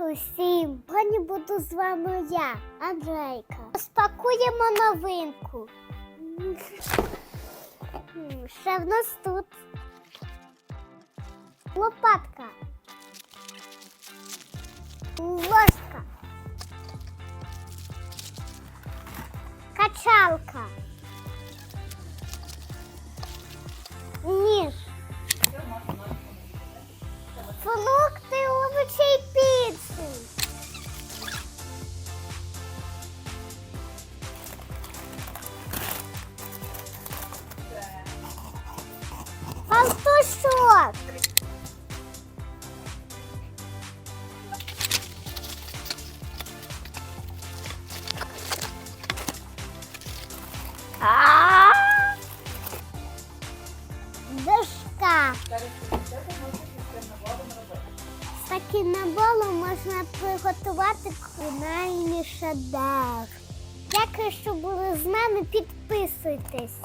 усім! Сьогодні буду з вами я, Андрейка. Розпакуємо новинку. Що в нас тут? Лопатка. Ложка. Качалка. Фрукти, овочі і піци. Палтушок. А! Дошка. Набором можна приготувати кулінарний шедевр. Дякую, що були з нами. Підписуйтесь.